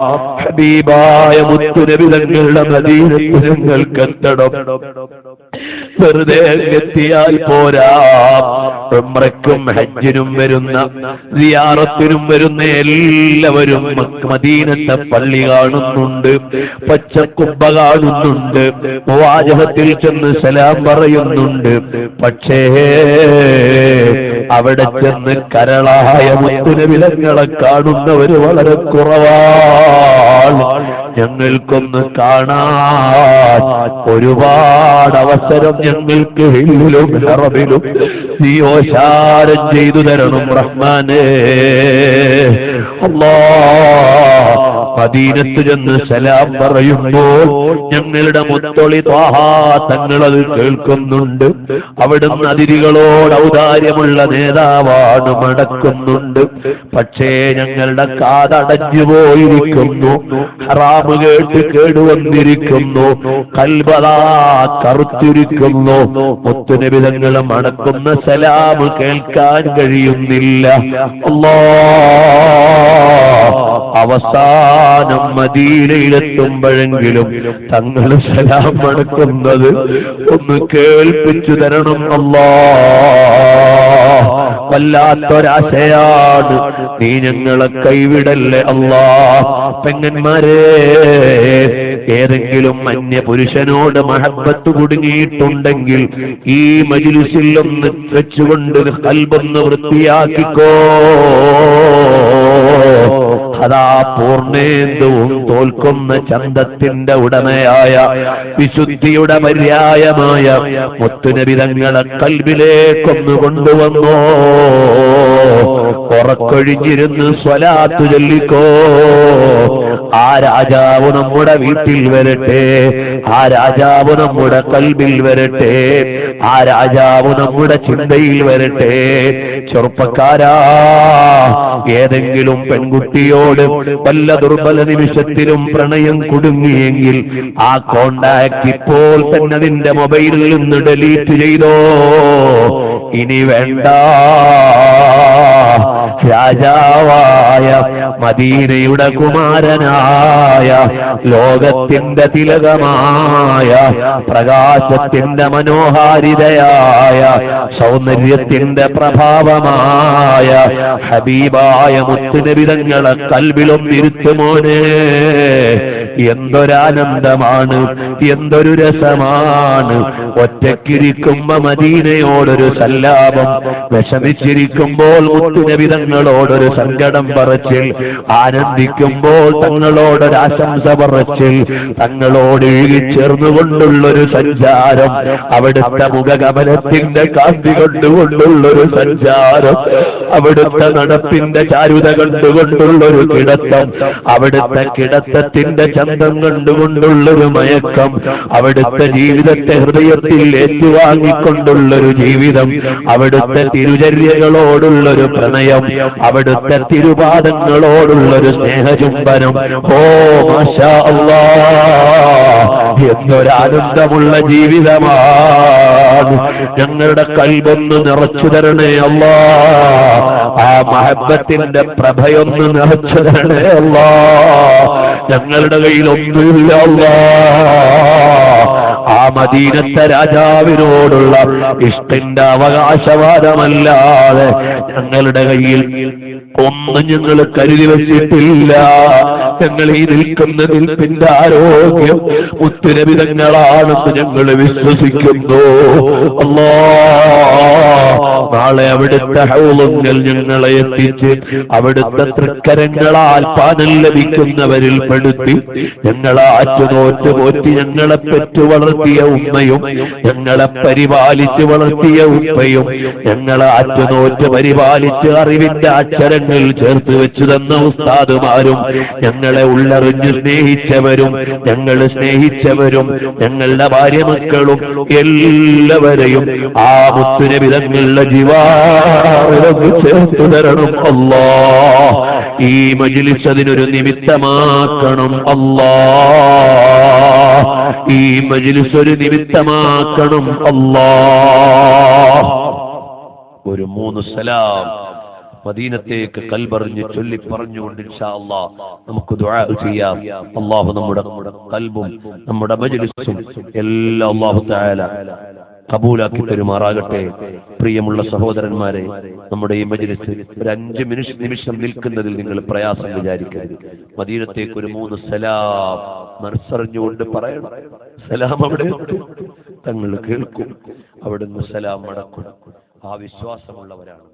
ഹബീബായ മുത്തുനബിതങ്ങളുടെ മദീനത്ത് ഞങ്ങൾക്ക് വെറുതെ എത്തിയാൽ പോരാ. ഹജ്ജിനും വരുന്ന സിയാറത്തിനും വരുന്ന എല്ലാവരും മദീനത്തെ പള്ളി കാണുന്നുണ്ട് പച്ചക്കുബ്ബ കാണുന്നുണ്ട് വാചകത്തിൽ ചെന്ന് സലാം പറയുന്നുണ്ട്. പക്ഷേ അവിടെ ചെന്ന് കരളായ മുത്തുനബിലങ്ങളെ കാണുന്നവര് വളരെ കുറവാണ്. ഞങ്ങൾക്കൊന്ന് കാണാൻ ഒരുപാട് അവസരം ഞങ്ങൾക്ക് ഹില്ലിലും ഹറബിലും നീയോശാരം ചെയ്തു തരണം റഹ്മാനേ. അല്ലാ മദീനത്ത് ചെന്ന് സലാം പറയുമ്പോൾ ഞങ്ങളുടെ മുത്തൊളി തങ്ങളത് കേൾക്കുന്നുണ്ട്. അവിടുന്ന് അതിരികളോട് ഔദാര്യമുള്ള നേതാവാണ് മടക്കുന്നുണ്ട്. പക്ഷേ ഞങ്ങളുടെ കാതടഞ്ഞു പോയിരിക്കുന്നു ഹറാമ് കേട്ട് കേടുവന്നിരിക്കുന്നു. കൽബതാ കറുത്തിരിക്കുന്നു. മുത്തുനിബിതങ്ങൾ മടക്കുന്ന സലാം കേൾക്കാൻ കഴിയുന്നില്ല. അല്ലാ അവസാനം മദീനയിലെത്തുമ്പോഴെങ്കിലും തങ്ങൾ സലാം മടക്കുന്നത് ഒന്ന് കേൾപ്പിച്ചു തരണം അല്ലാ. വല്ലാത്തൊരാശയാണ്. നീ ഞങ്ങളെ കൈവിടല്ലേ അല്ലാ. പെങ്ങന്മാരെ ഏതെങ്കിലും അന്യ പുരുഷനോട് മഹബത്ത് കുടുങ്ങിയിട്ടുണ്ടെങ്കിൽ ഈ മജിലിസിൽ ഒന്ന് വെച്ചുകൊണ്ട് കൽബൊന്ന് വൃത്തിയാക്കിക്കോ. അതാ പൂർണേന്ദുവും തോൽക്കുന്ന ചന്തത്തിന്റെ ഉടമയായ വിശുദ്ധിയുടെ പര്യായമായ മുത്തുനബിതങ്ങളെ കൽവിലേക്കൊന്നു കൊണ്ടുവന്നോ. ഉറക്കൊഴിഞ്ഞിരുന്ന് സ്വലാത്തു ചൊല്ലിക്കോ? ആ രാജാവ് നമ്മുടെ വീട്ടിൽ വരട്ടെ. ആ രാജാവ് നമ്മുടെ കൽവിൽ വരട്ടെ. ആ രാജാവ് നമ്മുടെ ചിന്തയിൽ വരട്ടെ. ചെറുപ്പക്കാരാ ഏതെങ്കിലും പെൺകുട്ടിയോട് വല്ല ദുർബല നിമിഷത്തിലും പ്രണയം കുടുങ്ങിയെങ്കിൽ ആ കോണ്ടാക്ട് ഇപ്പോൾ തന്നെ നിന്റെ മൊബൈലിൽ നിന്ന് ഡിലീറ്റ് ചെയ്തോ? ഇനി വേണ്ട. രാജാവായ മദീനയുടെ കുമാരനായ ലോകത്തിന്റെ തിലകമായ പ്രകാശത്തിന്റെ മനോഹാരിതയായ സൗന്ദര്യത്തിന്റെ പ്രഭാവമായ ഹബീബായ മുത്തുനബിതങ്ങളെ കൽവിലൊന്നിരുത്തുമോനെ എന്തൊരാനന്ദമാണ് എന്തൊരു രസമാണ്. ഒറ്റക്കിരിക്കുമ്പോ മദീനയോടൊരു സല്ലാപം വിഷമിച്ചിരിക്കുമ്പോൾ മുത്തുനബിതങ്ങളോടൊരു സങ്കടം പറച്ചിൽ ആനന്ദിക്കുമ്പോൾ തങ്ങളോടൊരു ആശംസ പറച്ചിൽ തങ്ങളോട് ഇഴുകിച്ചേർന്നുകൊണ്ടുള്ളൊരു സഞ്ചാരം അവിടുത്തെ മുഖകമലത്തിന്റെ കാന്തി കൊണ്ടുകൊണ്ടുള്ളൊരു സഞ്ചാരം അവിടുത്തെ നടപ്പിന്റെ ചാരുത കണ്ടുകൊണ്ടുള്ളൊരു കിടത്തം അവിടുത്തെ കിടത്തത്തിന്റെ ചന്തം കണ്ടുകൊണ്ടുള്ളൊരു മയക്കം അവിടുത്തെ ജീവിതത്തെ ഹൃദയത്തിൽ ഏറ്റുവാങ്ങിക്കൊണ്ടുള്ളൊരു ജീവിതം അവിടുത്തെ തിരുചര്യകളോടുള്ളൊരു പ്രണയം അവിടുത്തെ തിരുപാദങ്ങളോടുള്ളൊരു സ്നേഹചുംബനം. ഓ മാഷാ ജീവിതമാണ് ഞങ്ങളുടെ കൽവൊന്ന് നിറച്ചു തരണേ അല്ലാ. ആ മഹബത്തിന്റെ പ്രഭയൊന്ന് നിറച്ചു ഞങ്ങളുടെ കയ്യിൽ ഒന്നുമില്ല ആ മദീനത്തെ രാജാവിനോടുള്ള ഇഷ്ടന്റെ അവകാശവാദമല്ലാതെ ഞങ്ങളുടെ കയ്യിൽ ഒന്നും ഞങ്ങൾ കരുതി വെച്ചിട്ടില്ല. ഞങ്ങൾ ഈ നിൽക്കുന്ന നിൽപ്പിന്റെ ആരോഗ്യം ഉത്തരവിധങ്ങളാണെന്ന് ഞങ്ങൾ വിശ്വസിക്കുന്നു. അല്ലാ നാളെ അവിടുത്തെ ഹൗളങ്ങൾ ഞങ്ങളെ എത്തിച്ച് അവിടുത്തെ തൃക്കരങ്ങളാൽ പാനം ലഭിക്കുന്നവരിൽ പെടുത്തി ഞങ്ങളെ ആറ്റുനോറ്റ് പോറ്റി ഞങ്ങളെ പെറ്റു വളർത്തിയ ഉമ്മയും ഞങ്ങളെ പരിപാലിച്ച് വളർത്തിയ ഉപ്പയും ഞങ്ങളെ ആറ്റുനോറ്റ് പരിപാലിച്ച് അറിവിന്റെ അക്ഷരങ്ങൾ ചേർത്ത് വെച്ചു തന്ന ഉസ്താദുമാരും ഞങ്ങളെ ഉള്ളറിഞ്ഞ് സ്നേഹിച്ചവരും ഞങ്ങൾ സ്നേഹിച്ചവരും ഞങ്ങളുടെ ഭാര്യ മക്കളും എല്ലാവരെയും ആ മുത്തുനബിതങ്ങളുടെ ജീവാനൊന്ന് ചേർത്ത് തരണം അല്ലാ. ഈ മജിലിസ് അതിനൊരു നിമിത്തമാക്കണം അല്ലാ. ഈ മജിലിസ് ഒരു നിമിത്തമാക്കണം അല്ലാ. ഒരു മൂന്ന് സലാം മദീനത്തേക്ക് കൽബറിഞ്ഞ് ചൊല്ലി പറഞ്ഞുകൊണ്ട് ഇൻഷാ അല്ലാ നമുക്ക് ദുആ ചെയ്യാം. അള്ളാഹു നമ്മുടെ കൽബും നമ്മുടെ മജ്ലിസും എല്ലാം അള്ളാഹു തആല കബൂലാക്കി പെരുമാറാകട്ടെ പ്രിയമുള്ള സഹോദരന്മാരെ നമ്മുടെ ഈ മജ്ലിസ് ഒരു അഞ്ച് മിനിറ്റ് നിമിഷം നിൽക്കുന്നതിൽ നിങ്ങൾ പ്രയാസം വിചാരിക്കരുത്. മദീനത്തേക്ക് ഒരു മൂന്ന് സലാം മനസ്സറിഞ്ഞുകൊണ്ട് പറയണം. സലാം അവിടെ തങ്ങൾ കേൾക്കും. അവിടുന്ന് സലാം മടക്കും ആ വിശ്വാസമുള്ളവരാണ്.